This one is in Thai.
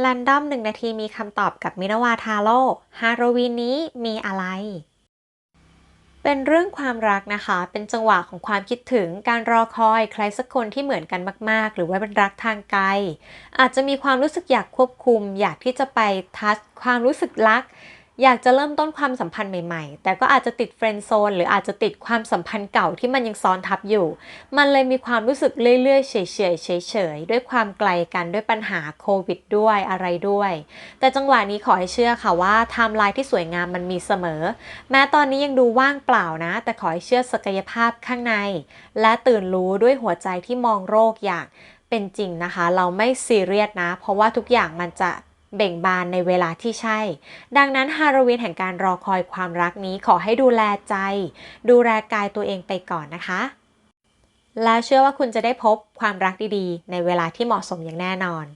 แรนดอมหนึ่งนาทีมีคำตอบกับมินาวาทาโร่ฮาโลวีนนี้มีอะไร เป็นเรื่องความรักนะคะ เป็นจังหวะของความคิดถึงการรอคอยใครสักคนที่เหมือนกันมาก ๆ หรือว่าเป็นรักทางไกล อาจจะมีความรู้สึกอยากควบคุม อยากที่จะไปทัชความรู้สึกรัก อยากจะเริ่มต้นความสัมพันธ์ใหม่ๆ แต่ก็อาจจะติดเฟรนด์โซนหรืออาจจะติดความสัมพันธ์เก่าที่มันยังซ้อนทับอยู่ มันเลยมีความรู้สึกเรื่อยๆเฉยๆเฉยๆด้วยความไกลกันด้วยปัญหาโควิดด้วยอะไรด้วย แต่จังหวะนี้ขอให้เชื่อค่ะว่าไทม์ไลน์ที่สวยงามมันมีเสมอ แม้ตอนนี้ยังดูว่างเปล่านะ แต่ขอให้เชื่อศักยภาพข้างใน และตื่นรู้ด้วยหัวใจที่มองโรคอย่างเป็นจริงนะคะ เราไม่ซีเรียสนะ เพราะว่าทุกอย่างมันจะ เบ่งบานในเวลาที่ใช่ ดังนั้นฮาโลวีนแห่งการรอคอยความรักนี้ขอให้ดูแลใจ ดูแลกายตัวเองไปก่อนนะคะ และเชื่อว่าคุณจะได้พบความรักดีๆ ในเวลาที่เหมาะสมอย่างแน่นอน